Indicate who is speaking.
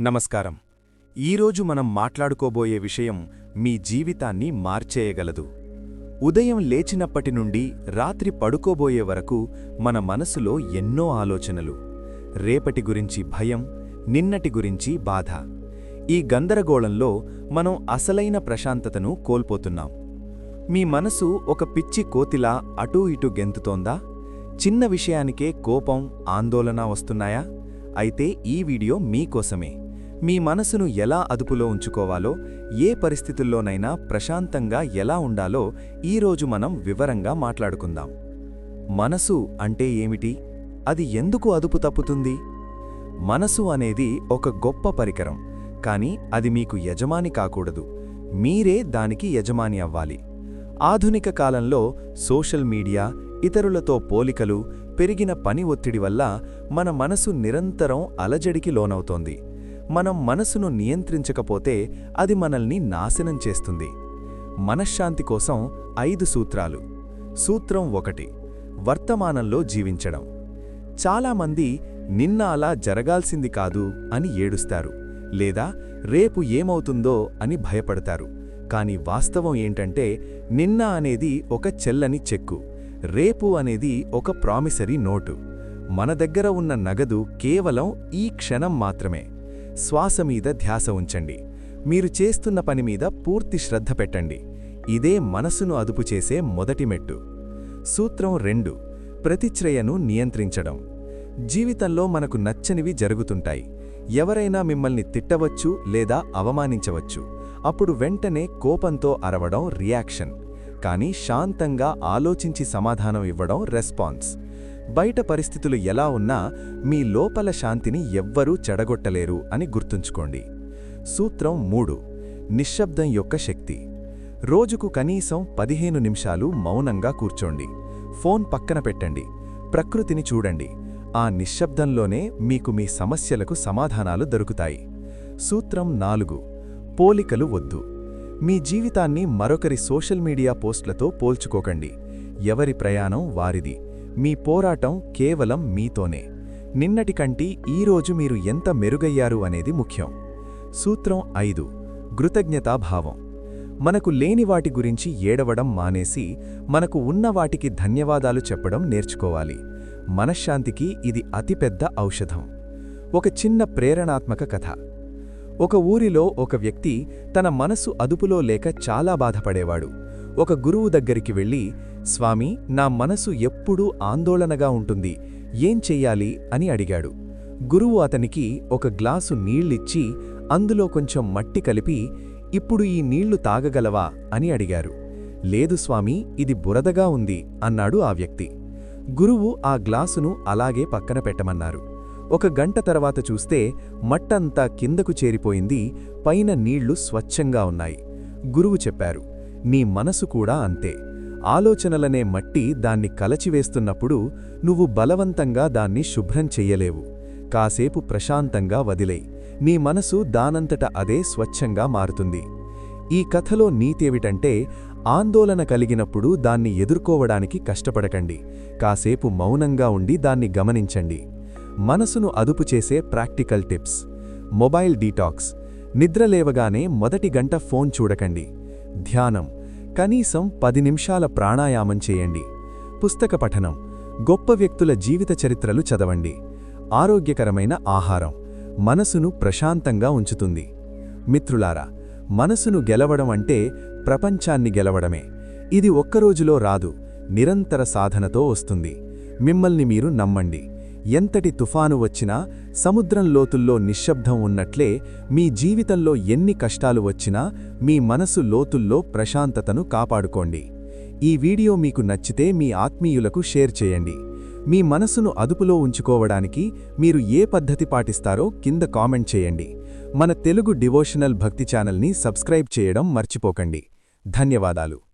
Speaker 1: నమస్కారం. ఈరోజు మనం మాట్లాడుకోబోయే విషయం మీ జీవితాన్ని మార్చేయగలదు. ఉదయం లేచినప్పటి నుండి రాత్రి పడుకోబోయే వరకు మన మనసులో ఎన్నో ఆలోచనలు. రేపటి గురించి భయం నిన్నటి గురించి బాధ. ఈ గందరగోళంలో మనం అసలైన ప్రశాంతతను కోల్పోతున్నాం. మీ మనసు ఒక పిచ్చి కోతిలా అటూ ఇటూ గెంతుతోందా? చిన్న విషయానికే కోపం ఆందోళన వస్తున్నాయా? అయితే ఈ వీడియో మీకోసమే. మీ మనసును ఎలా అదుపులో ఉంచుకోవాలో ఏ పరిస్థితుల్లోనైనా ప్రశాంతంగా ఎలా ఉండాలో ఈరోజు మనం వివరంగా మాట్లాడుకుందాం. మనసు అంటే ఏమిటి? అది ఎందుకు అదుపు తప్పుతుంది? మనసు అనేది ఒక గొప్ప పరికరం కానీ అది మీకు యజమాని కాకూడదు. మీరే దానికి యజమాని అవ్వాలి. ఆధునిక కాలంలో సోషల్ మీడియా ఇతరులతో పోలికలు పెరిగిన పని ఒత్తిడి వల్ల మన మనసు నిరంతరం అలజడికి లోనవుతోంది. మనం మనసును నియంత్రించకపోతే అది మనల్ని నాశనం చేస్తుంది. మనశ్శాంతి కోసం ఐదు సూత్రాలు. సూత్రం ఒకటి వర్తమానంలో జీవించడం. చాలామంది నిన్న అలా జరగాల్సింది కాదు అని ఏడుస్తారు లేదా రేపు ఏమవుతుందో అని భయపడతారు. కాని వాస్తవం ఏంటంటే నిన్న అనేది ఒక చెల్లని చెక్కు రేపు అనేది ఒక ప్రామిసరీ నోటు. మన దగ్గర ఉన్న నగదు కేవలం ఈ క్షణం మాత్రమే. శ్వాస మీద ధ్యాస ఉంచండి. మీరు చేస్తున్న పని మీద పూర్తి శ్రద్ధ పెట్టండి. ఇదే మనసును అదుపు చేసే మొదటి మెట్టు. సూత్రం రెండు. ప్రతిచ్రయను నియంత్రించడం. జీవితంలో మనకు నచ్చనివి జరుగుతుంటాయి. ఎవరైనా మిమ్మల్ని తిట్టవచ్చు లేదా అవమానించవచ్చు. అప్పుడు వెంటనే కోపంతో అరవడం రియాక్షన్. కానీ శాంతంగా ఆలోచించి సమాధానం ఇవ్వడం రెస్పాన్స్. బయట పరిస్థితులు ఎలా ఉన్నా మీ లోపల శాంతిని ఎవ్వరూ చెడగొట్టలేరు అని గుర్తుంచుకోండి. సూత్రం మూడు. నిశ్శబ్దం యొక్క శక్తి. రోజుకు కనీసం పదిహేను నిమిషాలు మౌనంగా కూర్చోండి. ఫోన్ పక్కన పెట్టండి. ప్రకృతిని చూడండి. ఆ నిశ్శబ్దంలోనే మీకు మీ సమస్యలకు సమాధానాలు దొరుకుతాయి. సూత్రం నాలుగు. పోలికలు వద్దు. మీ జీవితాన్ని మరొకరి సోషల్ మీడియా పోస్ట్లతో పోల్చుకోకండి. ఎవరి ప్రయాణం వారిది. మీ పోరాటం కేవలం మీతోనే. నిన్నటికంటి ఈరోజు మీరు ఎంత మెరుగయ్యారు అనేది ముఖ్యం. సూత్రం ఐదు. కృతజ్ఞతాభావం. మనకు లేని వాటి గురించి ఏడవడం మానేసి మనకు ఉన్న వాటికి ధన్యవాదాలు చెప్పడం నేర్చుకోవాలి. మనశ్శాంతికి ఇది అతిపెద్ద ఔషధం. ఒక చిన్న ప్రేరణాత్మక కథ. ఒక ఊరిలో ఒక వ్యక్తి తన మనసు అదుపులో లేక చాలా బాధపడేవాడు. ఒక గురువు దగ్గరికి వెళ్ళి స్వామి నా మనసు ఎప్పుడూ ఆందోళనగా ఉంటుంది ఏం చెయ్యాలి అని అడిగాడు. గురువు అతనికి ఒక గ్లాసు నీళ్ళిచ్చి అందులో కొంచెం మట్టి కలిపి ఇప్పుడు ఈ నీళ్ళు తాగగలవా? అని అడిగారు. లేదు స్వామి ఇది బురదగా ఉంది అన్నాడు ఆ వ్యక్తి. గురువు ఆ గ్లాసును అలాగే పక్కన పెట్టమన్నారు. ఒక గంట తర్వాత చూస్తే మట్టంతా కిందకు చేరిపోయింది పైన నీళ్ళు స్వచ్ఛంగా ఉన్నాయి. గురువు చెప్పారు నీ మనసు కూడా అంతే. ఆలోచనలనే మట్టి దాన్ని కలచివేస్తున్నప్పుడు నువ్వు బలవంతంగా దాన్ని శుభ్రం చెయ్యలేవు. కాసేపు ప్రశాంతంగా వదిలే నీ మనసు దానంతట అదే స్వచ్ఛంగా మారుతుంది. ఈ కథలో నీతేవిటంటే ఆందోళన కలిగినప్పుడు దాన్ని ఎదుర్కోవడానికి కష్టపడకండి. కాసేపు మౌనంగా ఉండి దాన్ని గమనించండి. మనసును అదుపు చేసే ప్రాక్టికల్ టిప్స్. Mobile detox. నిద్రలేవగానే మొదటి గంట ఫోన్ చూడకండి. ధ్యానం. కనీసం పది నిమిషాల ప్రాణాయామం చేయండి. పుస్తక పఠనం గొప్ప వ్యక్తుల జీవిత చరిత్రలు చదవండి. ఆరోగ్యకరమైన ఆహారం మనసును ప్రశాంతంగా ఉంచుతుంది. మిత్రులారా మనసును గెలవడం అంటే ప్రపంచాన్ని గెలవడమే. ఇది ఒక్కరోజులో రాదు నిరంతర సాధనతో వస్తుంది. మిమ్మల్ని మీరు నమ్మండి. ఎంతటి తుఫాను వచ్చినా సముద్రం లోతుల్లో నిశ్శబ్దం ఉన్నట్లే మీ జీవితంలో ఎన్ని కష్టాలు వచ్చినా మీ మనసు లోతుల్లో ప్రశాంతతను కాపాడుకోండి. ఈ వీడియో మీకు నచ్చితే మీ ఆత్మీయులకు షేర్ చేయండి. మీ మనసును అదుపులో ఉంచుకోవడానికి మీరు ఏ పద్ధతి పాటిస్తారో కింద కామెంట్ చేయండి. మన తెలుగు డివోషనల్ భక్తి ఛానల్ని సబ్స్క్రైబ్ చేయడం మర్చిపోకండి. ధన్యవాదాలు.